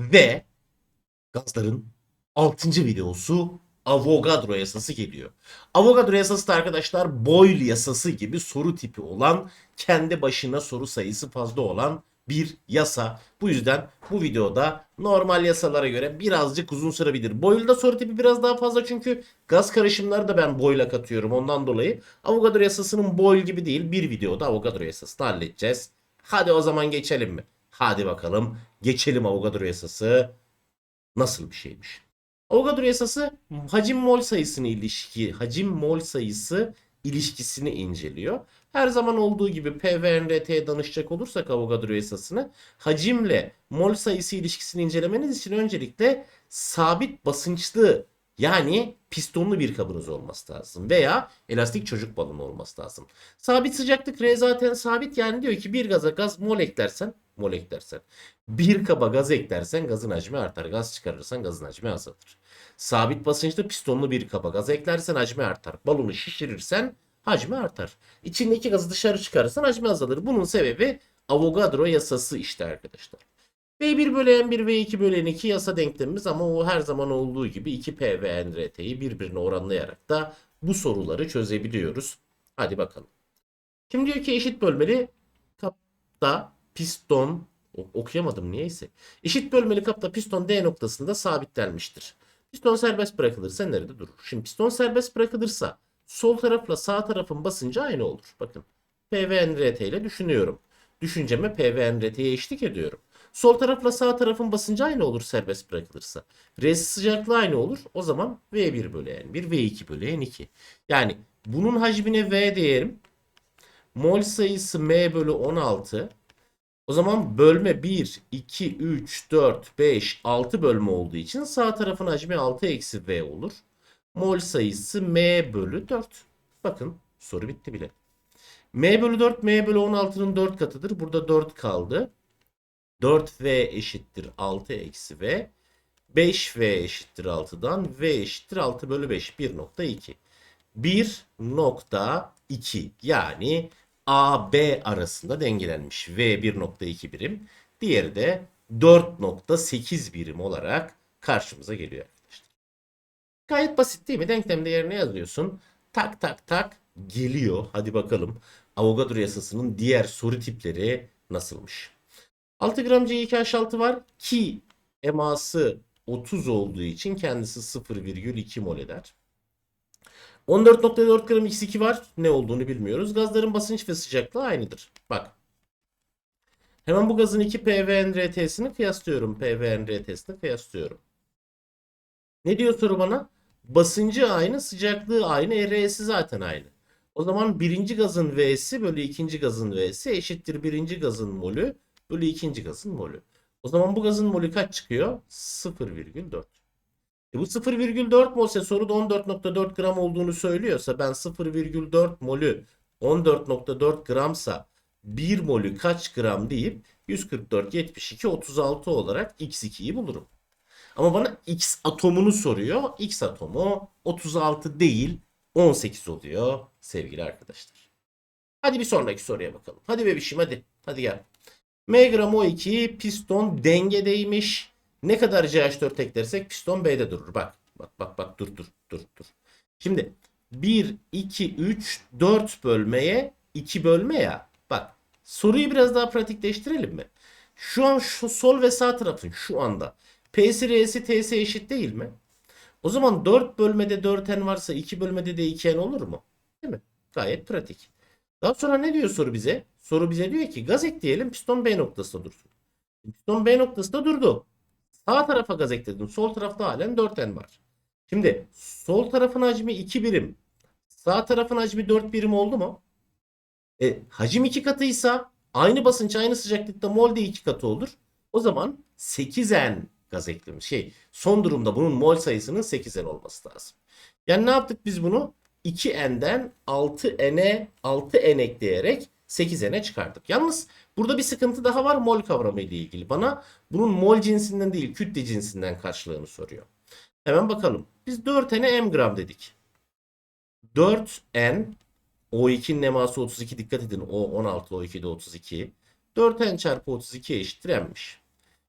Ve gazların 6. videosu Avogadro yasası geliyor. Avogadro yasası da arkadaşlar Boyle yasası gibi soru tipi olan, kendi başına soru sayısı fazla olan bir yasa. Bu yüzden bu videoda normal yasalara göre birazcık uzun sürebilir. Boyle'da soru tipi biraz daha fazla çünkü gaz karışımları da ben Boyle'a katıyorum ondan dolayı. Avogadro yasasının Boyle gibi değil bir videoda Avogadro yasasını halledeceğiz. Hadi o zaman geçelim mi? Hadi bakalım geçelim Avogadro yasası nasıl bir şeymiş. Avogadro yasası hacim mol sayısını ilişki, hacim mol sayısı ilişkisini inceliyor. Her zaman olduğu gibi P ve NRT'ye danışacak olursak Avogadro yasasını hacimle mol sayısı ilişkisini incelemeniz için öncelikle sabit basınçlı yani pistonlu bir kabınız olması lazım veya elastik çocuk balonu olması lazım. Sabit sıcaklık R zaten sabit yani diyor ki bir gaza gaz mol eklersen mol eklersen bir kaba gaz eklersen gazın hacmi artar. Gaz çıkarırsan gazın hacmi azalır. Sabit basınçlı pistonlu bir kaba gaz eklersen hacmi artar. Balonu şişirirsen hacmi artar. İçindeki gazı dışarı çıkarırsan hacmi azalır. Bunun sebebi Avogadro yasası işte arkadaşlar. V1 bölü N1 V2 bölü N2 yasa denklemimiz ama o her zaman olduğu gibi 2P ve NRT'yi birbirine oranlayarak da bu soruları çözebiliyoruz. Hadi bakalım. Şimdi diyor ki eşit bölmeli kapta piston okuyamadım niyeyse. Eşit bölmeli kapta piston D noktasında sabitlenmiştir. Piston serbest bırakılırsa nerede durur? Şimdi piston serbest bırakılırsa sol tarafla sağ tarafın basıncı aynı olur. Bakın P ve NRT ile düşünüyorum. Düşünceme P ve NRT'ye eşlik ediyorum. Sol tarafla sağ tarafın basıncı aynı olur serbest bırakılırsa. R'si sıcaklığı aynı olur. O zaman V1 bölü N1, V2 bölü N2. Yani bunun hacmine V diyelim. Mol sayısı M bölü 16. O zaman bölme 1, 2, 3, 4, 5, 6 bölme olduğu için sağ tarafın hacmi 6 eksi V olur. Mol sayısı M bölü 4. Bakın soru bitti bile. M bölü 4 M bölü 16'nın 4 katıdır. Burada 4 kaldı. 4V eşittir 6 eksi V. 5V eşittir 6'dan. V eşittir 6 bölü 5. 1.2. 1.2 yani AB arasında dengelenmiş. V 1.2 birim. Diğeri de 4.8 birim olarak karşımıza geliyor arkadaşlar. Gayet basit değil mi? Denklemde yerine yazıyorsun. Tak tak tak geliyor. Hadi bakalım. Avogadro yasasının diğer soru tipleri nasılmış? 6 gram C2H6 var ki eması 30 olduğu için kendisi 0,2 mol eder. 14.4 gram X2 var. Ne olduğunu bilmiyoruz. Gazların basınç ve sıcaklığı aynıdır. Bak. Hemen bu gazın 2 PVNRT'sini kıyaslıyorum. PVNRT'sini kıyaslıyorum. Ne diyor soru bana? Basıncı aynı, sıcaklığı aynı, R'si zaten aynı. O zaman birinci gazın V'si bölü ikinci gazın V'si eşittir birinci gazın molü bölü ikinci gazın molü. O zaman bu gazın molü kaç çıkıyor? 0,4. E bu 0,4 molse soruda 14.4 gram olduğunu söylüyorsa ben 0,4 molü 14.4 gramsa 1 molü kaç gram deyip 144, 72, 36 olarak x2'yi bulurum. Ama bana x atomunu soruyor. X atomu 36 değil 18 oluyor sevgili arkadaşlar. Hadi bir sonraki soruya bakalım. Hadi bebişim hadi. Hadi gel. M gram O2 piston dengedeymiş. Ne kadar CH4 eklersek piston B'de durur. Bak bak bak bak dur dur dur dur. Şimdi 1, 2, 3, 4 bölmeye 2 bölme ya. Bak soruyu biraz daha pratikleştirelim mi? Şu an şu sol ve sağ tarafın şu anda P'si R'si T'si eşit değil mi? O zaman 4 bölmede 4n varsa 2 bölmede de 2n olur mu? Değil mi? Gayet pratik. Daha sonra ne diyor soru bize? Soru bize diyor ki gaz ekleyelim piston B noktasında dursun. Piston B noktasında durdu. Sağ tarafa gaz ekledim. Sol tarafta halen 4n var. Şimdi sol tarafın hacmi 2 birim. Sağ tarafın hacmi 4 birim oldu mu? E, hacim 2 katıysa aynı basınç aynı sıcaklıkta mol de 2 katı olur. O zaman 8n gaz eklemiş. Şey, son durumda bunun mol sayısının 8n olması lazım. Yani ne yaptık biz bunu? 2n'den 6n'e 6n ekleyerek 8n'e çıkardık. Yalnız burada bir sıkıntı daha var mol kavramı ile ilgili. Bana bunun mol cinsinden değil kütle cinsinden karşılığını soruyor. Hemen bakalım. Biz 4n'e m gram dedik. 4n O2'nin eması 32 dikkat edin. O 16 O2'de 32. 4n çarpı 32 eşittir m'miş.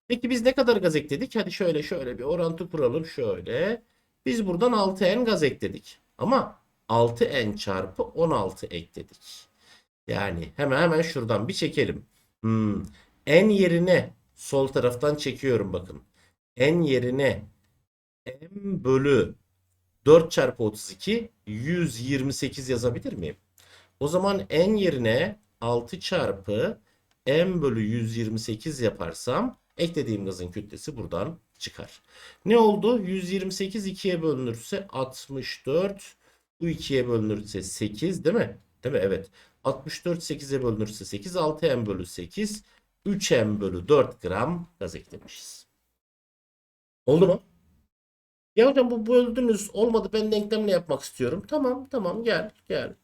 Peki biz ne kadar gaz ekledik? Hadi şöyle şöyle bir orantı kuralım şöyle. Biz buradan 6n gaz ekledik. Ama 6n çarpı 16 ekledik. Yani hemen hemen şuradan bir çekelim. Hmm. N yerine sol taraftan çekiyorum bakın. N yerine M bölü 4 çarpı 32 128 yazabilir miyim? O zaman N yerine 6 çarpı M bölü 128 yaparsam eklediğim gazın kütlesi buradan çıkar. Ne oldu? 128 2'ye bölünürse 64. Bu 2'ye bölünürse 8 değil mi? Değil mi? Evet. 64 8'e bölünürse 8. 6M bölü 8. 3M bölü 4 gram gaz eklemişiz. Oldu mu? Ya hocam bu böldünüz olmadı ben denklemle yapmak istiyorum. Tamam tamam gel gel.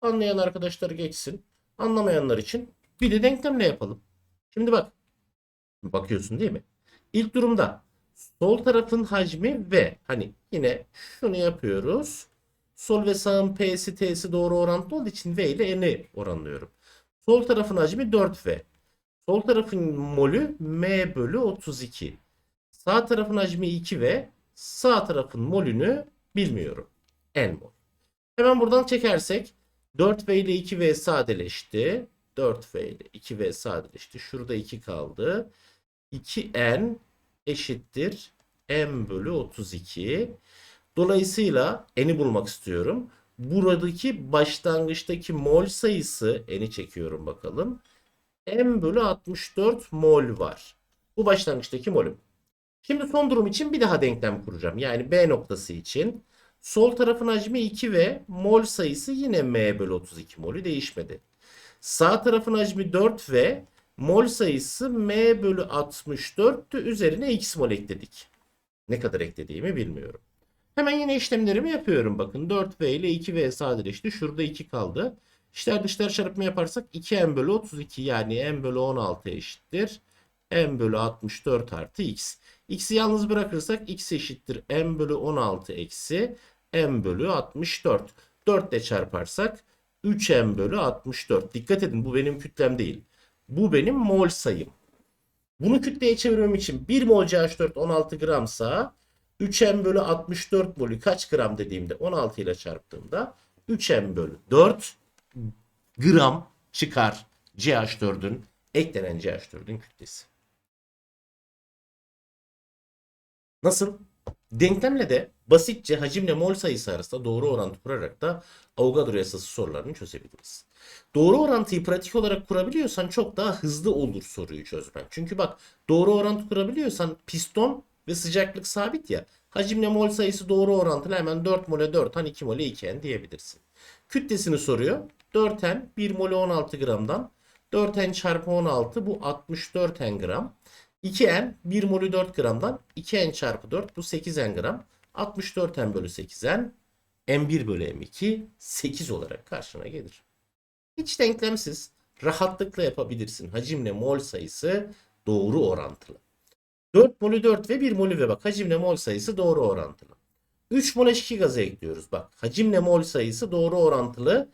Anlayan arkadaşlar geçsin. Anlamayanlar için bir de denklemle yapalım. Şimdi bak. Bakıyorsun değil mi? İlk durumda sol tarafın hacmi ve hani yine şunu yapıyoruz. Sol ve sağın P'si T'si doğru orantılı olduğu için V ile N'i oranlıyorum. Sol tarafın hacmi 4V. Sol tarafın molü M bölü 32. Sağ tarafın hacmi 2V. Sağ tarafın molünü bilmiyorum. N mol. Hemen buradan çekersek 4V ile 2V sadeleşti. 4V ile 2V sadeleşti. Şurada 2 kaldı. 2N eşittir M bölü 32. Dolayısıyla N'i bulmak istiyorum. Buradaki başlangıçtaki mol sayısı N'i çekiyorum bakalım. M bölü 64 mol var. Bu başlangıçtaki molüm. Şimdi son durum için bir daha denklem kuracağım. Yani B noktası için. Sol tarafın hacmi 2 ve mol sayısı yine M bölü 32 molü değişmedi. Sağ tarafın hacmi 4 ve mol sayısı M bölü 64'tü. Üzerine x mol ekledik. Ne kadar eklediğimi bilmiyorum. Hemen yine işlemlerimi yapıyorum. Bakın 4V ile 2V sadeleşti. Şurada 2 kaldı. İşler dışlar çarpımı yaparsak 2M bölü 32 yani M bölü 16 eşittir. M bölü 64 artı X. X'i yalnız bırakırsak X eşittir M bölü 16 eksi M bölü 64. 4 ile çarparsak 3M bölü 64. Dikkat edin bu benim kütlem değil. Bu benim mol sayım. Bunu kütleye çevirmem için 1 mol CH4 16 gramsa 3M bölü 64 molü kaç gram dediğimde 16 ile çarptığımda 3M bölü 4 gram çıkar CH4'ün eklenen CH4'ün kütlesi. Nasıl? Denklemle de basitçe hacimle mol sayısı arasında doğru orantı kurarak da Avogadro yasası sorularını çözebiliriz. Doğru orantıyı pratik olarak kurabiliyorsan çok daha hızlı olur soruyu çözmen. Çünkü bak doğru orantı kurabiliyorsan piston ve sıcaklık sabit ya. Hacimle mol sayısı doğru orantılı hemen 4 mole 4 han 2 mole 2 diyebilirsin. Kütlesini soruyor. 4 1 mole 16 gramdan 4 çarpı 16 bu 64 gram. 2n 1 molü 4 gramdan 2n çarpı 4 bu 8n gram. 64n bölü 8n m1 bölü m2 8 olarak karşına gelir. Hiç denklemsiz rahatlıkla yapabilirsin. Hacimle mol sayısı doğru orantılı. 4 molü 4 ve 1 molü ve bak hacimle mol sayısı doğru orantılı. 3 mol H2 gazı ekliyoruz. Bak hacimle mol sayısı doğru orantılı.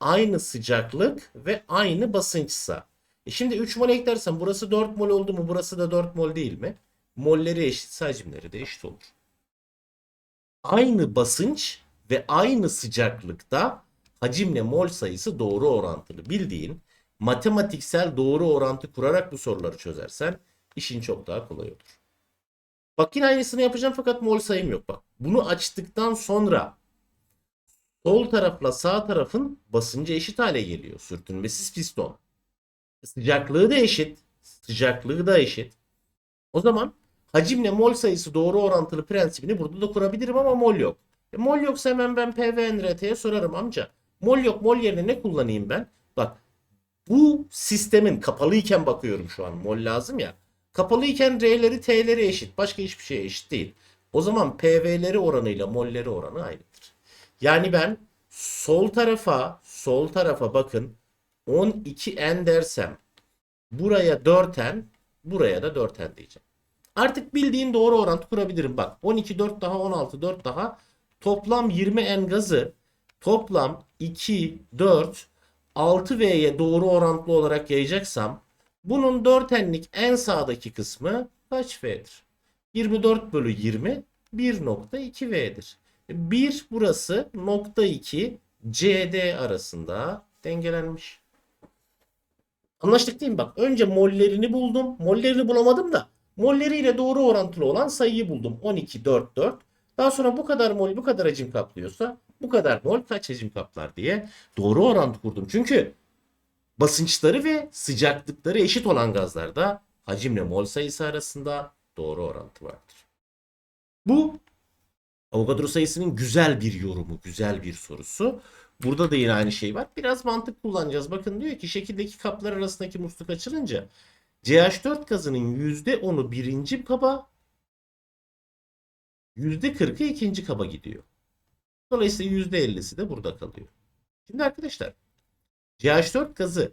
Aynı sıcaklık ve aynı basınçsa. E şimdi 3 mol eklersen burası 4 mol oldu mu? Burası da 4 mol değil mi? Molleri eşitse hacimleri de eşit olur. Aynı basınç ve aynı sıcaklıkta hacimle mol sayısı doğru orantılı. Bildiğin matematiksel doğru orantı kurarak bu soruları çözersen işin çok daha kolay olur. Bak yine aynısını yapacağım fakat mol sayım yok bak. Bunu açtıktan sonra sol tarafla sağ tarafın basıncı eşit hale geliyor. Sürtünmesiz piston. Sıcaklığı da eşit. Sıcaklığı da eşit. O zaman hacimle mol sayısı doğru orantılı prensibini burada da kurabilirim ama mol yok. E, mol yoksa hemen ben PVNRT'ye sorarım amca. Mol yok mol yerine ne kullanayım ben? Bak bu sistemin kapalıyken bakıyorum şu an mol lazım ya. Kapalıyken R'leri T'leri eşit. Başka hiçbir şey eşit değil. O zaman PV'leri oranıyla molleri oranı aynıdır. Yani ben sol tarafa sol tarafa bakın 12n dersem buraya 4n buraya da 4n diyeceğim. Artık bildiğin doğru orantı kurabilirim. Bak 12 4 daha 16 4 daha toplam 20n gazı toplam 2 4 6V'ye doğru orantılı olarak yayacaksam bunun 4n'lik en sağdaki kısmı kaç V'dir? 24 bölü 20 1.2 V'dir. 1 burası nokta 2 CD arasında dengelenmiş. Anlaştık değil mi? Bak önce mollerini buldum. Mollerini bulamadım da molleriyle doğru orantılı olan sayıyı buldum. 12, 4, 4. Daha sonra bu kadar mol bu kadar hacim kaplıyorsa bu kadar mol kaç hacim kaplar diye doğru orantı kurdum. Çünkü basınçları ve sıcaklıkları eşit olan gazlarda hacimle mol sayısı arasında doğru orantı vardır. Bu Avogadro sayısının güzel bir yorumu, güzel bir sorusu. Burada da yine aynı şey var. Biraz mantık kullanacağız. Bakın diyor ki şekildeki kaplar arasındaki musluk açılınca CH4 gazının %10'u birinci kaba, %40'ı ikinci kaba gidiyor. Dolayısıyla %50'si de burada kalıyor. Şimdi arkadaşlar CH4 gazı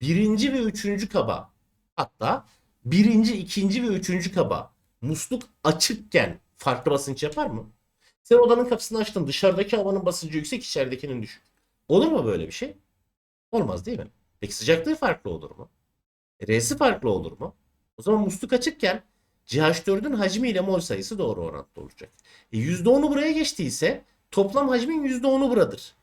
birinci ve üçüncü kaba hatta birinci, ikinci ve üçüncü kaba musluk açıkken farklı basınç yapar mı? Sen odanın kapısını açtın. Dışarıdaki havanın basıncı yüksek, içeridekinin düşük. Olur mu böyle bir şey? Olmaz değil mi? Peki sıcaklığı farklı olur mu? E, R'si farklı olur mu? O zaman musluk açıkken CH4'ün hacmi ile mol sayısı doğru orantılı olacak. E %10'u buraya geçtiyse toplam hacmin %10'u buradır.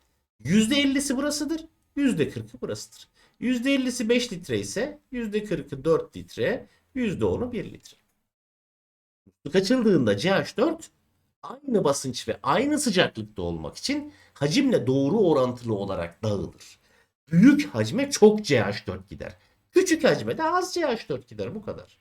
%50'si burasıdır. %40'ı burasıdır. %50'si 5 litre ise %40'ı 4 litre, %10'u 1 litre. Musluk açıldığında CH4 aynı basınç ve aynı sıcaklıkta olmak için hacimle doğru orantılı olarak dağılır. Büyük hacme çok CH4 gider. Küçük hacme de az CH4 gider bu kadar.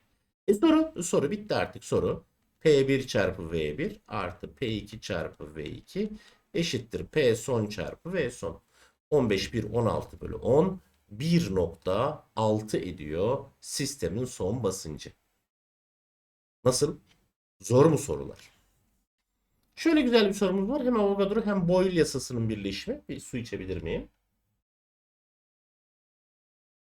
E soru, soru bitti artık soru. P1 çarpı V1 artı P2 çarpı V2 eşittir P son çarpı V son. 15 1 16 bölü 10 1.6 ediyor sistemin son basıncı. Nasıl? Zor mu sorular? Şöyle güzel bir sorumuz var. Hem Avogadro hem Boyle yasasının birleşimi. Bir su içebilir miyim?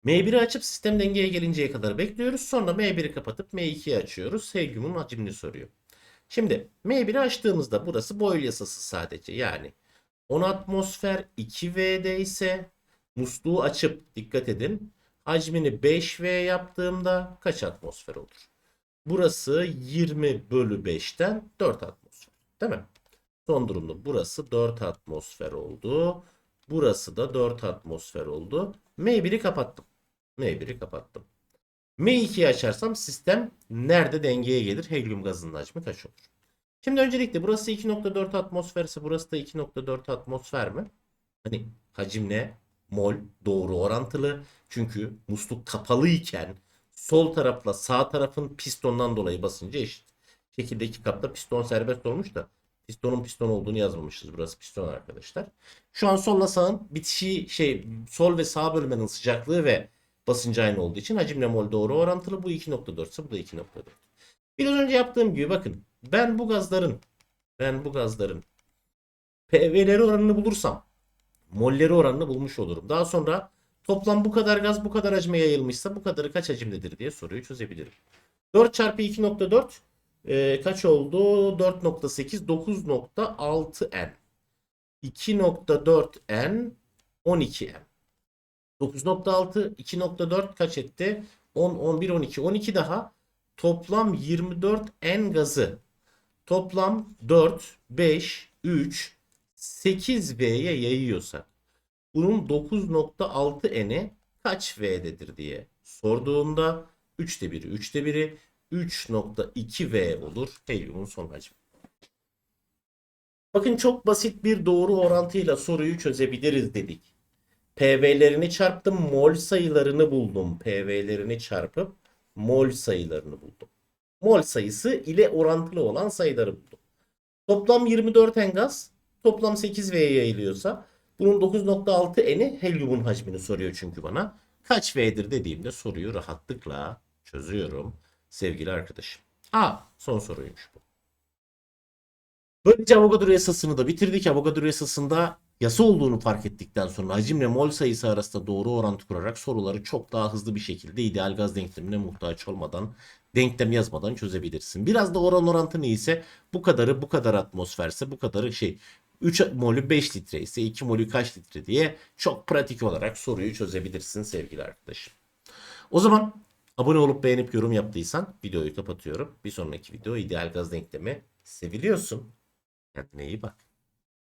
M1'i açıp sistem dengeye gelinceye kadar bekliyoruz. Sonra M1'i kapatıp M2'yi açıyoruz. Helyumun hacmini soruyor. Şimdi M1'i açtığımızda burası Boyle yasası sadece. Yani 10 atmosfer 2V'de ise musluğu açıp dikkat edin. Hacmini 5V yaptığımda kaç atmosfer olur? Burası 20 bölü 5'ten 4 atmosfer. Değil mi? Son durumda burası 4 atmosfer oldu. Burası da 4 atmosfer oldu. M1'i kapattım. M1'i kapattım. M2'yi açarsam sistem nerede dengeye gelir? Helyum gazının hacmi kaç olur? Şimdi öncelikle burası 2.4 atmosfer ise burası da 2.4 atmosfer mi? Hani hacimle mol doğru orantılı. Çünkü musluk kapalı iken sol tarafla sağ tarafın pistondan dolayı basıncı eşit. Şekildeki kapta piston serbest olmuş da pistonun piston olduğunu yazmamışız. Burası piston arkadaşlar. Şu an solla sağın bitişi şey sol ve sağ bölmenin sıcaklığı ve basıncı aynı olduğu için hacimle mol doğru orantılı. Bu 2.4 ise bu da 2.4. Biraz önce yaptığım gibi bakın ben bu gazların ben bu gazların PV'leri oranını bulursam molleri oranını bulmuş olurum. Daha sonra toplam bu kadar gaz bu kadar hacme yayılmışsa bu kadarı kaç hacimdedir diye soruyu çözebilirim. 4 çarpı 2.4 e, kaç oldu? 4.8 9.6 n. 2.4 n 12 n. 9.6 2.4 kaç etti? 10 11 12 12 daha toplam 24 n gazı toplam 4 5 3 8 V'ye yayıyorsak bunun 9.6 N'i kaç V'dedir diye sorduğumda 3'te 1'i 3'te 1'i 3.2 V olur helyumun son hacmi. Bakın çok basit bir doğru orantıyla soruyu çözebiliriz dedik. PV'lerini çarptım, mol sayılarını buldum. PV'lerini çarpıp mol sayılarını buldum. Mol sayısı ile orantılı olan sayıları buldum. Toplam 24 en gaz, toplam 8 V'ye yayılıyorsa bunun 9.6 eni helyumun hacmini soruyor çünkü bana. Kaç V'dir dediğimde soruyu rahatlıkla çözüyorum sevgili arkadaşım. A son soruymuş bu. Böylece Avogadro yasasını da bitirdik. Avogadro yasasında yasa olduğunu fark ettikten sonra hacimle mol sayısı arasında doğru orantı kurarak soruları çok daha hızlı bir şekilde ideal gaz denklemine muhtaç olmadan denklem yazmadan çözebilirsin. Biraz da oran orantı neyse bu kadarı bu kadar atmosferse bu kadarı şey 3 molü 5 litre ise 2 molü kaç litre diye çok pratik olarak soruyu çözebilirsin sevgili arkadaşım. O zaman Abone olup beğenip yorum yaptıysan videoyu kapatıyorum. Bir sonraki video ideal gaz denklemi seviliyorsun. Kendine iyi bak.